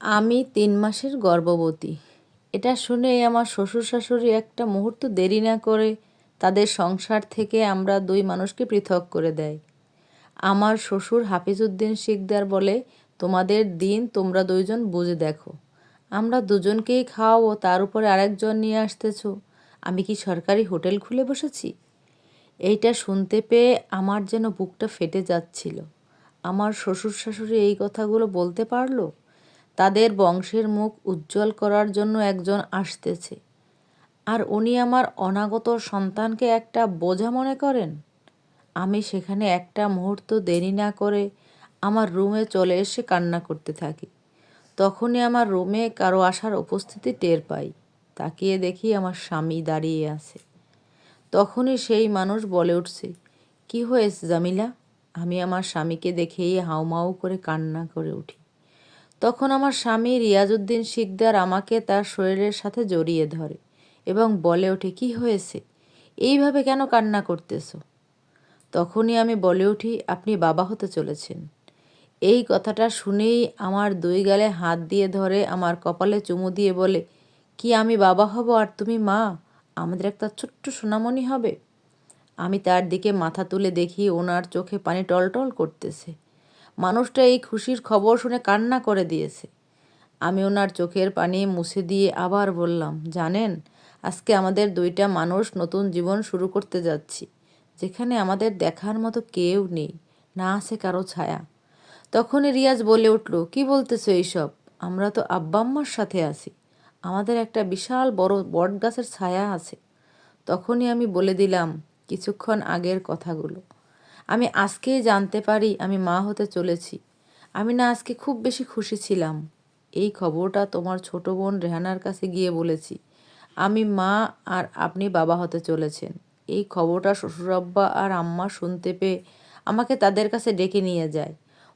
আমি তিন মাসের গর্ভবতী। এটা শুনেই আমার শ্বশুর শাশুড়ি একটা মুহূর্ত দেরি না করে তাদের সংসার থেকে আমরা দুই মানুষকে পৃথক করে দেয়। আমার শ্বশুর হাফিজউদ্দিন শিকদার বলে, তোমাদের দিন তোমরা দুইজন বুঝে দেখো। আমরা দুজনকেই খাওয়াবো, তার উপরে আরেকজন নিয়ে আসতেছো। আমি কি সরকারি হোটেল খুলে বসেছি? এইটা শুনতে পেয়ে আমার যেন বুকটা ফেটে যাচ্ছিল। আমার শ্বশুর শাশুড়ি এই কথাগুলো বলতে পারল? তাদের বংশের মুখ উজ্জ্বল করার জন্য একজন আসতেছে। আর উনি আমার অনাগত সন্তানকে একটা বোঝা মনে করেন? আমি সেখানে একটা মুহূর্ত দেরি না করে আমার রুমে চলে এসে কান্না করতে থাকি। তখনই আমার রুমে কারও আসার উপস্থিতি টের পাই। তাকিয়ে দেখি আমার স্বামী দাঁড়িয়ে আছে। তখনই সেই মানুষ বলে উঠছে, কি হয়েছে জামিলা? আমি আমার স্বামীকে দেখেই হাউমাউ করে কান্না করে উঠি। তখন আমার স্বামী রিয়াজউদ্দিন শিকদার আমাকে তার শরীরের সাথে জড়িয়ে ধরে এবং বলে ওঠে, কি হয়েছে? এইভাবে কেন কান্না করতেছো? তখনই আমি বলে উঠি, আপনি বাবা হতে চলেছেন। এই কথাটা শুনেই আমার দুই গালে হাত দিয়ে ধরে আমার কপালে চুমু দিয়ে বলে, কি আমি বাবা হব আর তুমি মা? আমাদের একটা ছোট্ট সোনামণি হবে? আমি তার দিকে মাথা তুলে দেখি ওনার চোখে পানি টলটল করতেছে। মানুষটা এই খুশির খবর শুনে কান্না করে দিয়েছে। আমি ওনার চোখের পানি মুছে দিয়ে আবার বললাম, জানেন, আজকে আমাদের দুইটা মানুষ নতুন জীবন শুরু করতে যাচ্ছি, যেখানে আমাদের দেখার মতো কেউ নেই, না আছে কারও ছায়া। তখনই রিয়াজ বলে উঠল, কি বলতেছো এইসব? আমরা তো আব্বাম্মার সাথে আছি, আমাদের একটা বিশাল বড় বট গাছের ছায়া আছে। তখনই আমি বলে দিলাম কিছুক্ষণ আগের কথাগুলো। আমি আজকেই জানতে পারি আমি মা হতে চলেছি। আমি না আজকে খুব বেশি খুশি ছিলাম। এই খবরটা তোমার ছোট বোন রেহানার কাছে গিয়ে বলেছি। আমি মা আর আপনি বাবা হতে চলেছেন। এই খবরটা শ্বশুরাব্বা আর আম্মা শুনতে পেয়ে আমাকে তাদের কাছে ডেকে নিয়ে যায়।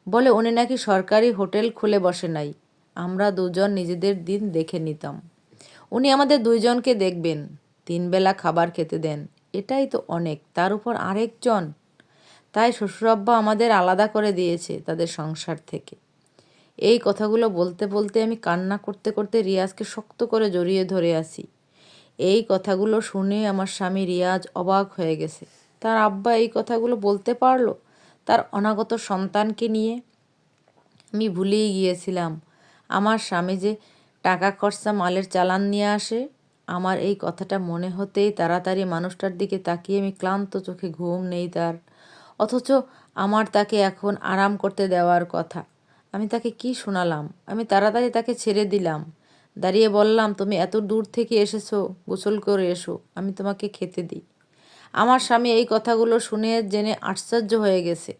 বলে উনি নাকি সরকারি হোটেল খুলে বসে নাই। আমরা দুজন নিজেদের দিন দেখে নিতাম। উনি আমাদের দুইজনকে দেখবেন। তিনবেলা খাবার খেতে দেন। এটাই তো অনেক। তার উপর আরেকজন তাই শ্বশুরাব্বা আমাদের আলাদা করে দিয়েছে তাদের সংসার থেকে। এই কথাগুলো বলতে বলতে আমি কান্না করতে করতে রিয়াজকে শক্ত করে জড়িয়ে ধরে আসি এই কথাগুলো শুনে আমার স্বামী রিয়াজ অবাক হয়ে গেছে। তার আব্বা এই কথাগুলো বলতে পারল? তার অনাগত সন্তানকে নিয়ে? আমি ভুলেই গিয়েছিলাম। আমার স্বামী যে টাকা খরচা মালের চালান নিয়ে আসে, আমার এই কথাটা মনে হতেই তাড়াতাড়ি মানুষটার দিকে তাকিয়ে আমি ক্লান্ত চোখে ঘুম নেই তার। অথচ আমার তাকে এখন আরাম করতে দেওয়ার কথা। আমি তাকে কি শোনালাম? আমি তাড়াতাড়ি তাকে ছেড়ে দিলাম। দাঁড়িয়ে বললাম, তুমি এত দূর থেকে এসেছ, গোসল করে এসো, আমি তোমাকে খেতে দিই। আমার স্বামী এই কথাগুলো শুনে জেনে আশ্চর্য হয়ে গেছে।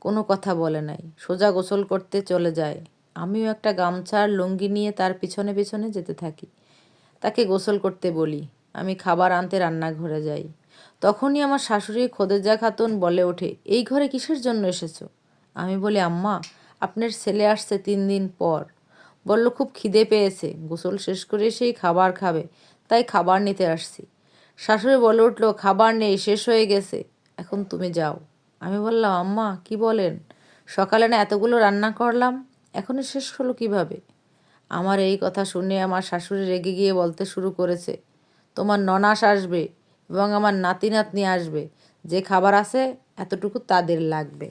কোনো কথা বলে নাই, সোজা গোসল করতে চলে যায়। আমিও একটা গামছার লুঙ্গি নিয়ে তার পিছনে পিছনে যেতে থাকি। তাকে গোসল করতে বলি, আমি খাবার আনতে রান্নাঘরে যাই। তখনই আমার শাশুড়ি খোদেজা খাতুন বলে ওঠে, এই ঘরে কিসের জন্য এসেছ? আমি বলি, আম্মা, আপনার ছেলে আসছে তিন দিন পর। বলল, খুব খিদে পেয়েছে, গোসল শেষ করে সেই খাবার খাবে, তাই খাবার নিতে আসছি। শাশুড়ি বলে উঠল, খাবার নেই, শেষ হয়ে গেছে, এখন তুমি যাও। আমি বললাম, আম্মা, কি বলেন? সকালে না এতগুলো রান্না করলাম, এখনই শেষ হলো কীভাবে? আমার এই কথা শুনে আমার শাশুড়ি রেগে গিয়ে বলতে শুরু করেছে, তোমার ননাস আসবে এবং আমার নাতি নাতনি আসবে যে খাবার আছে এতটুকু তাদের লাগবে।